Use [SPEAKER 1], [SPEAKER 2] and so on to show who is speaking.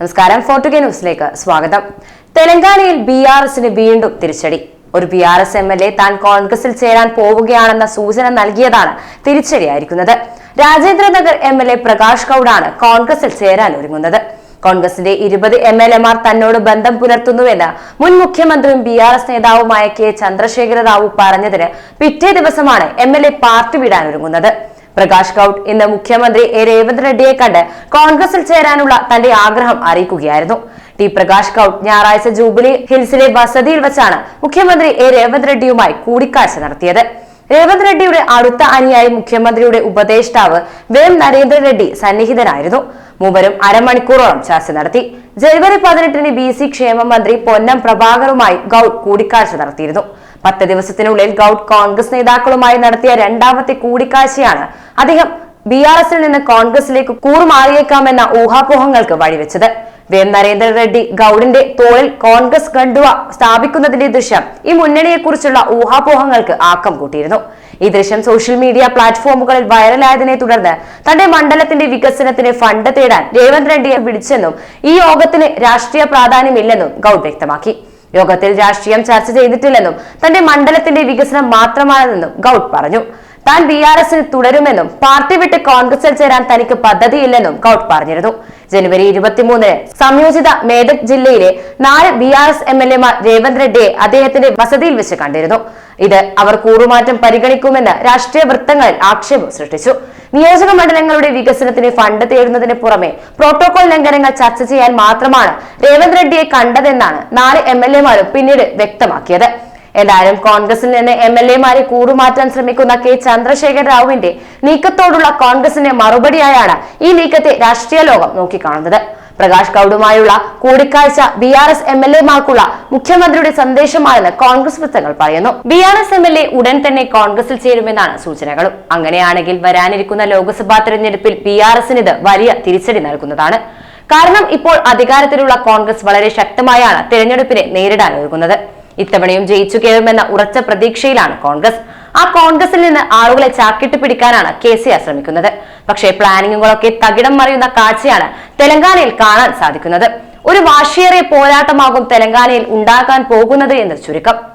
[SPEAKER 1] നമസ്കാരം. ഫോർട്ടുഗേ ന്യൂസിലേക്ക് സ്വാഗതം. തെലങ്കാനയിൽ ബി ആർ എസിന് വീണ്ടും തിരിച്ചടി. ഒരു B R S M L A താൻ കോൺഗ്രസിൽ ചേരാൻ പോവുകയാണെന്ന സൂചന നൽകിയതാണ് തിരിച്ചടിയായിരിക്കുന്നത്. Rajendranagar M L A Prakash ഗൌഡാണ് കോൺഗ്രസിൽ ചേരാൻ ഒരുങ്ങുന്നത്. കോൺഗ്രസിന്റെ ഇരുപത് എം എൽ എമാർ തന്നോട് ബന്ധം പുലർത്തുന്നുവെന്ന് മുൻ മുഖ്യമന്ത്രിയും ബി ആർ എസ് നേതാവുമായ കെ ചന്ദ്രശേഖര റാവു പറഞ്ഞതിന് പിറ്റേ ദിവസമാണ് എം എൽ എ പാർട്ടി വിടാൻ ഒരുങ്ങുന്നത്. പ്രകാശ് ഗൌഡ് ഇന്ന് മുഖ്യമന്ത്രി എ രേവന്ത് റെഡ്ഡിയെ കണ്ട് കോൺഗ്രസിൽ ചേരാനുള്ള തന്റെ ആഗ്രഹം അറിയിക്കുകയായിരുന്നു. ടി പ്രകാശ് ഗൌഡ് ഞായറാഴ്ച ജൂബിലി ഹിൽസിലെ വസതിയിൽ വെച്ചാണ് മുഖ്യമന്ത്രി എ രേവന്ത് റെഡ്ഡിയുമായി കൂടിക്കാഴ്ച നടത്തിയത്. രേവന്ത് റെഡ്ഡിയുടെ അടുത്ത അനുയായി മുഖ്യമന്ത്രിയുടെ ഉപദേഷ്ടാവ് വേം നരേന്ദ്ര റെഡ്ഡി സന്നിഹിതനായിരുന്നു. മൂവരും അരമണിക്കൂറോളം ചർച്ച നടത്തി. ജനുവരി പതിനെട്ടിന് ബി സി ക്ഷേമ മന്ത്രി പൊന്നം പ്രഭാകറുമായി ഗൌഡ് കൂടിക്കാഴ്ച നടത്തിയിരുന്നു. പത്ത് ദിവസത്തിനുള്ളിൽ ഗൌഡ് കോൺഗ്രസ് നേതാക്കളുമായി നടത്തിയ രണ്ടാമത്തെ കൂടിക്കാഴ്ചയാണ് അദ്ദേഹം ബി ആർ എസിൽ നിന്ന് കോൺഗ്രസിലേക്ക് കൂറുമാറിയേക്കാമെന്ന ഊഹാപോഹങ്ങൾക്ക് വഴിവെച്ചത്. വി. എം. നരേന്ദ്ര റെഡ്ഡി ഗൌഡിന്റെ തോളിൽ കോൺഗ്രസ് കണ്ടുവ സ്ഥാപിക്കുന്നതിന്റെ ദൃശ്യം ഈ മുന്നണിയെക്കുറിച്ചുള്ള ഊഹാപോഹങ്ങൾക്ക് ആക്കം കൂട്ടിയിരുന്നു. ഈ ദൃശ്യം സോഷ്യൽ മീഡിയ പ്ലാറ്റ്ഫോമുകളിൽ വൈറലായതിനെ തുടർന്ന് തന്റെ മണ്ഡലത്തിന്റെ വികസനത്തിന് ഫണ്ട് തേടാൻ രേവന്ത് റെഡ്ഡിയെ വിളിച്ചെന്നും ഈ യോഗത്തിന് രാഷ്ട്രീയ പ്രാധാന്യമില്ലെന്നും ഗൌഡ് വ്യക്തമാക്കി. യോഗത്തിൽ രാഷ്ട്രീയം ചർച്ച ചെയ്തിട്ടില്ലെന്നും തന്റെ മണ്ഡലത്തിന്റെ വികസനം മാത്രമാണെന്നും ഗൌഡ് പറഞ്ഞു. താൻ ബി ആർ എസിൽ തുടരുമെന്നും പാർട്ടി വിട്ട് കോൺഗ്രസിൽ ചേരാൻ തനിക്ക് പദ്ധതിയില്ലെന്നും ഗൌഡ് പറഞ്ഞിരുന്നു. ജനുവരി ഇരുപത്തിമൂന്നിന് സംയോജിത മേദക് ജില്ലയിലെ നാല് B R S M L എമാർ രേവന്ത് റെഡ്ഡിയെ അദ്ദേഹത്തിന്റെ വസതിയിൽ വെച്ച് കണ്ടിരുന്നു. ഇത് അവർ കൂറുമാറ്റം പരിഗണിക്കുമെന്ന് രാഷ്ട്രീയ വൃത്തങ്ങളിൽ ആക്ഷേപം സൃഷ്ടിച്ചു. നിയോജക മണ്ഡലങ്ങളുടെ വികസനത്തിന് ഫണ്ട് തേടുന്നതിന് പുറമെ പ്രോട്ടോകോൾ ലംഘനങ്ങൾ ചർച്ച ചെയ്യാൻ മാത്രമാണ് രേവന്ത് റെഡ്ഡിയെ കണ്ടതെന്നാണ് നാല് എം എൽ എമാരും പിന്നീട് വ്യക്തമാക്കിയത്. എന്തായാലും കോൺഗ്രസിൽ നിന്ന് എം എൽ എമാരെ കൂറുമാറ്റാൻ ശ്രമിക്കുന്ന കെ ചന്ദ്രശേഖർ റാവുവിന്റെ നീക്കത്തോടുള്ള കോൺഗ്രസിന്റെ മറുപടിയായാണ് ഈ നീക്കത്തെ രാഷ്ട്രീയ ലോകം നോക്കിക്കാണുന്നത്. പ്രകാശ് ഗൌഡുമായുള്ള കൂടിക്കാഴ്ച B R S M L എമാർക്കുള്ള മുഖ്യമന്ത്രിയുടെ സന്ദേശമാണെന്ന് കോൺഗ്രസ് വൃത്തങ്ങൾ പറയുന്നു. B R S M L A ഉടൻ തന്നെ കോൺഗ്രസിൽ ചേരുമെന്നാണ് സൂചനകളും. അങ്ങനെയാണെങ്കിൽ വരാനിരിക്കുന്ന ലോക്സഭാ തെരഞ്ഞെടുപ്പിൽ ബി ആർ എസിന് ഇത് വലിയ തിരിച്ചടി നൽകുന്നതാണ്. കാരണം ഇപ്പോൾ അധികാരത്തിലുള്ള കോൺഗ്രസ് വളരെ ശക്തമായാണ് തെരഞ്ഞെടുപ്പിനെ നേരിടാൻ ഒരുങ്ങുന്നത്. ഇത്തവണയും ജയിച്ചു കയറുമെന്ന ഉറച്ച പ്രതീക്ഷയിലാണ് കോൺഗ്രസ്. ആ കോൺഗ്രസിൽ നിന്ന് ആളുകളെ ചാക്കിട്ട് പിടിക്കാനാണ് കെ സി ആർ ശ്രമിക്കുന്നത്. പക്ഷേ പ്ലാനിങ്ങുകളൊക്കെ തകിടം മറിയുന്ന കാഴ്ചയാണ് തെലങ്കാനയിൽ കാണാൻ സാധിക്കുന്നത്. ഒരു വാശിയേറിയ പോരാട്ടമാകും തെലങ്കാനയിൽ ഉണ്ടാകാൻ പോകുന്നത് എന്ന് ചുരുക്കം.